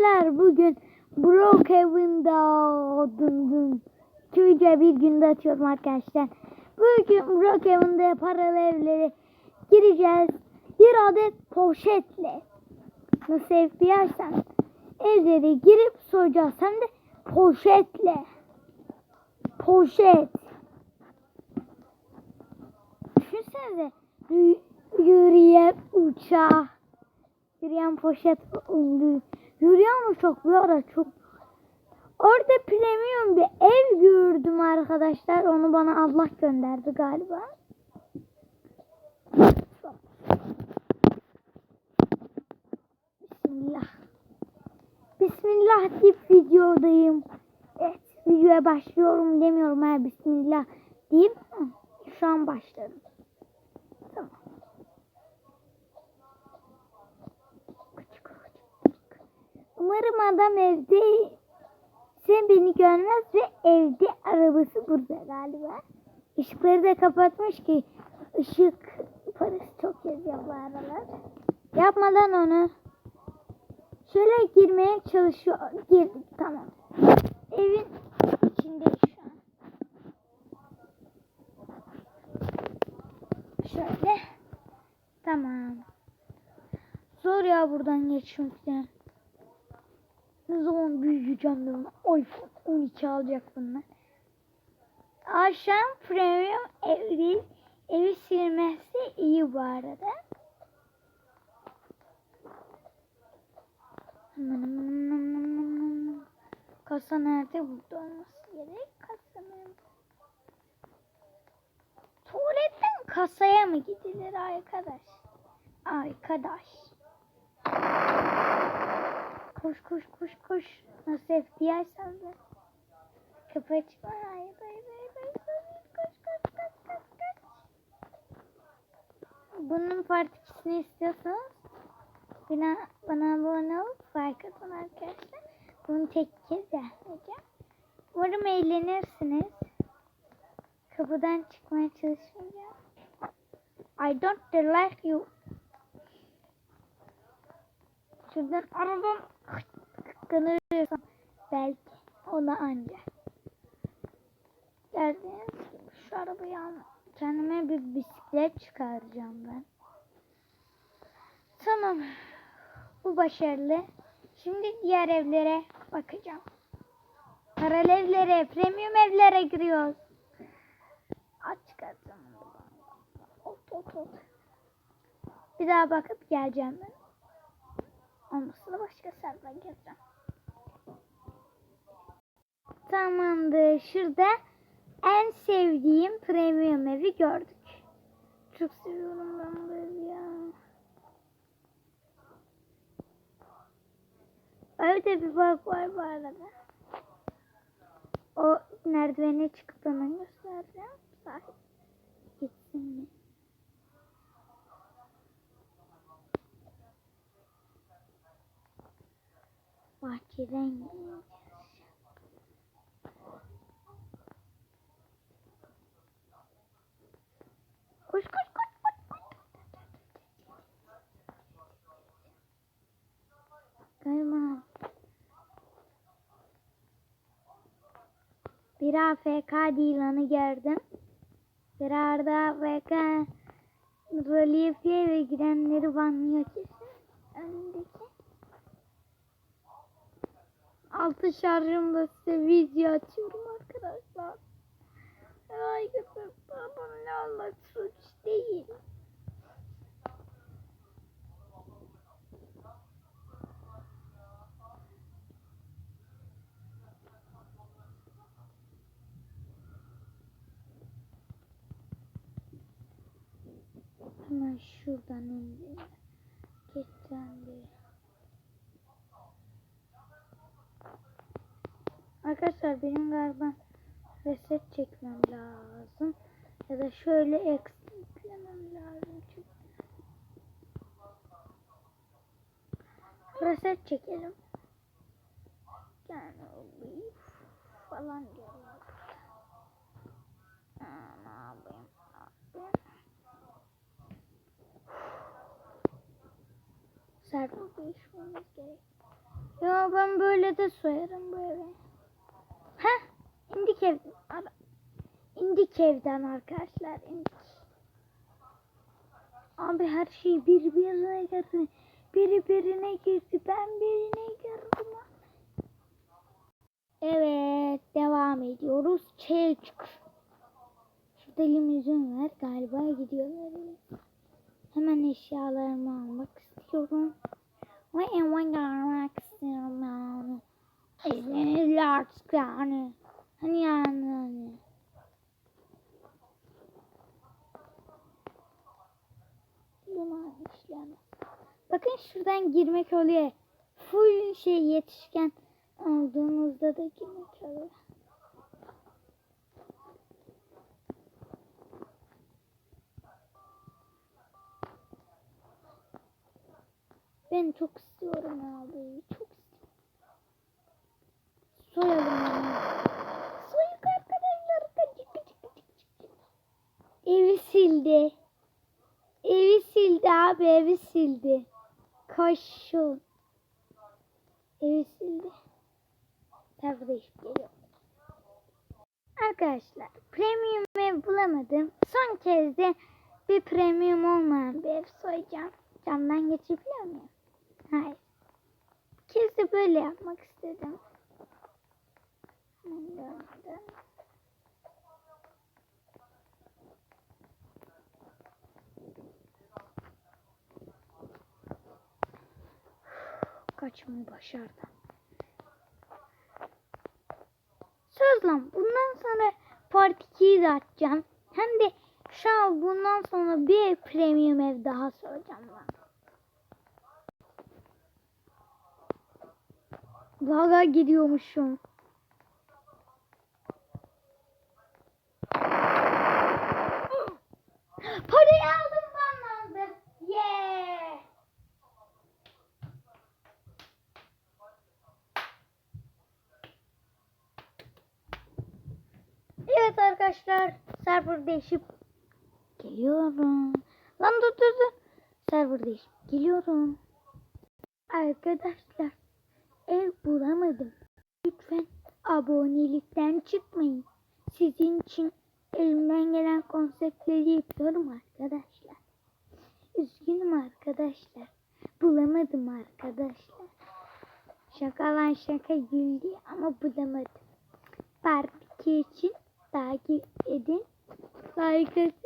Arkadaşlar bugün Brookhaven'da dın dın bir günde atıyorum arkadaşlar. Bugün Brookhaven'da paralı evlere gireceğiz. Bir adet poşetle. Nasıl ev diyersen evlere girip soyacağız. Hem de poşetle. Poşet. Düşünsenize yürüyen uçağı. Yürüyen poşet. Yürüyen uçak bir ara çok. Orada premium bir ev gördüm arkadaşlar. Onu bana Allah gönderdi galiba. Bismillah. Bismillah deyip videodayım. Evet videoya başlıyorum demiyorum ha Bismillah deyip şu an başladım. Tamam. Umarım adam evde sen beni görmez ve evde arabası burada galiba. Işıkları da kapatmış ki ışık parası çok yazıyor bu aralar. Yapmadan onu. Şöyle girmeye çalışıyor. Girdik tamam. Evin içindeyiz şu an. Şöyle. Tamam. Zor ya buradan geçmekten. Ne zaman büyüyeceğim ben iPhone 12 alacak bunlar. Akşam premium evi, evi silmesi iyi bu arada. Kasa nerede? Burada olması gerek. Kasa? Tuvaletten kasaya mı gidilir arkadaş? Arkadaş. Koş koş koş koş. Nasıl FBI sandı? Kapı açma. Hayır hayır. hayır. Koş koş koş koş koş. Bunun part 2'sini istiyorsanız bana, bana abone olup fark atın arkadaşlar. Bunu tek kez yapmayacağım. Umarım eğlenirsiniz. Kapıdan çıkmaya çalışmayacağım. I don't like you. Şuradan aradan kıskanırsam belki ona ancak. Gördüğünüz gibi şu arabayı. Kendime bir bisiklet çıkaracağım ben. Tamam. Bu başarılı. Şimdi diğer evlere bakacağım. Paralı evlere, premium evlere giriyoruz. Aç çıkartacağım. Ot ot ot. Bir daha bakıp geleceğim ben. Başka server gireceğim. Tamamdır. Şurada en sevdiğim premium evi gördük. Çok seviyorum ben bu evi ya. Evde bir bug var bu arada. O merdivene çıkıp hemen göstereceğim. Sahip gitsin mi? Bahçeden gideceğiz. Koş koş koş koş. koş. Galiba. Bir AFK Dilan'ı gördüm. Bir Arda AFK Relief'e ve girenleri banlıyor kesin. Önündeki. Altı şarjımda size video atıyorum arkadaşlar. Ay kızım bunu ne almak suç değil. Hemen şuradan indim. Geçeceğim bir. Arkadaşlar benim galiba reset çekmem lazım. Ya da şöyle ekstra yüklemem lazım. Reset çekelim. Yani falan diyor. Aa, Ne yapayım? Ne yapayım? Server değişmemiz gerek. Ya ben böyle de soyarım bu eve. Heh, indik ev. İndik evden arkadaşlar, indik. Abi her şey birbirine girdi. Biri birine girdi. Ben birine girdim. Evet, devam ediyoruz. Çelçuk. Şurada limuzin var. Galiba gidiyorlar. Hemen eşyalarımı almak istiyorum. Ve eve gelmek istiyorum yani. İzninizle artık yani. Hani yani. işlemi. Bakın şuradan girmek oluyor. Full şey yetişken olduğunuzda da girmek oluyor. Ben çok istiyorum abi. Çok. Soyalım onu. Soyuk arkadaşlar. Gıcık gıcık. Evi sildi. Evi sildi abi evi sildi. Koşun. Evi sildi. Tabii değişik geliyor. Arkadaşlar premium ev bulamadım. Son kez de bir premium olmayan bir ev soyacağım. Camdan geçebiliyor muyum? Hayır. Bir kez de böyle yapmak istedim. Kaçmayı başardım. Söz lan bundan sonra Part 2'yi de açacağım. Hem de şu an bundan sonra bir premium ev daha soracağım lan. Vaga gidiyormuşum. Evet arkadaşlar server değişip geliyorum. Lan dur dur dur. Server değişip geliyorum. Arkadaşlar ev bulamadım. Lütfen abonelikten çıkmayın. Sizin için elimden gelen konseptleri yapıyorum arkadaşlar. Üzgünüm arkadaşlar. Bulamadım arkadaşlar. Şaka lan şaka güldü ama bulamadım. Part 2 için takip edin. Like.